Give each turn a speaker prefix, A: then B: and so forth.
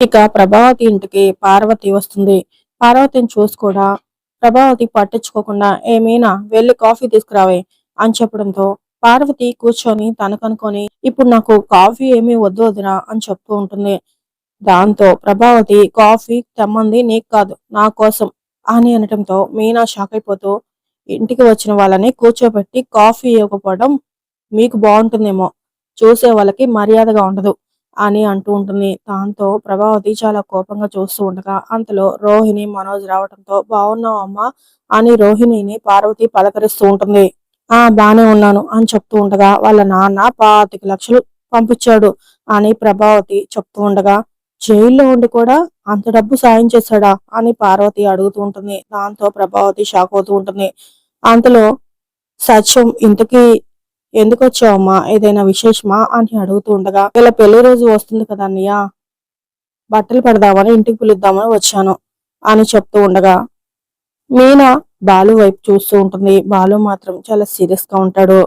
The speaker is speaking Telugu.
A: ఇక ప్రభావతి ఇంటికి పార్వతి వస్తుంది. పార్వతిని చూసి కూడా ప్రభావతి పట్టించుకోకుండా ఏమైనా వెళ్ళి కాఫీ తీసుకురావే అని చెప్పడంతో పార్వతి కూర్చొని తనకనుకొని ఇప్పుడు నాకు కాఫీ ఏమీ వద్దు వదినా అని చెప్తూ ఉంటుంది. దాంతో ప్రభావతి కాఫీ తెమ్మంది నీకు కాదు నా కోసం అని అనటంతో మీనా షాక్ అయిపోతూ ఇంటికి వచ్చిన వాళ్ళని కూర్చోబెట్టి కాఫీ ఇవ్వకపోవడం మీకు బాగుంటుందేమో చూసే వాళ్ళకి మర్యాదగా ఉండదు అని అంటూ ఉంటుంది. దాంతో ప్రభావతి చాలా కోపంగా చూస్తూ ఉండగా అంతలో రోహిణి మనోజ్ రావడంతో బాగున్నావు అమ్మా అని రోహిణిని పార్వతి పలకరిస్తూ ఉంటుంది. ఆ బానే ఉన్నాను అని చెప్తూ ఉండగా వాళ్ళ నాన్న పాతిక లక్షలు పంపించాడు అని ప్రభావతి చెప్తూ ఉండగా జైల్లో ఉండి కూడా అంత డబ్బు సాయం చేశాడా అని పార్వతి అడుగుతూ ఉంటుంది. దాంతో ప్రభావతి షాక్ అవుతూ ఉంటుంది. అంతలో సత్యం ఇంతకీ ఎందుకు వచ్చావమ్మా ఏదైనా విశేషమా? అని అడుగుతూ ఉండగా ఇలా పెళ్ళి రోజు వస్తుంది కదా అన్నయ్య బట్టలు పెడదామని ఇంటికి పిలుద్దామని వచ్చాను అని చెప్తూ ఉండగా మీనా బాలు వైపు చూస్తూ ఉంటుంది. బాలు మాత్రం చాలా సీరియస్గా ఉంటాడు.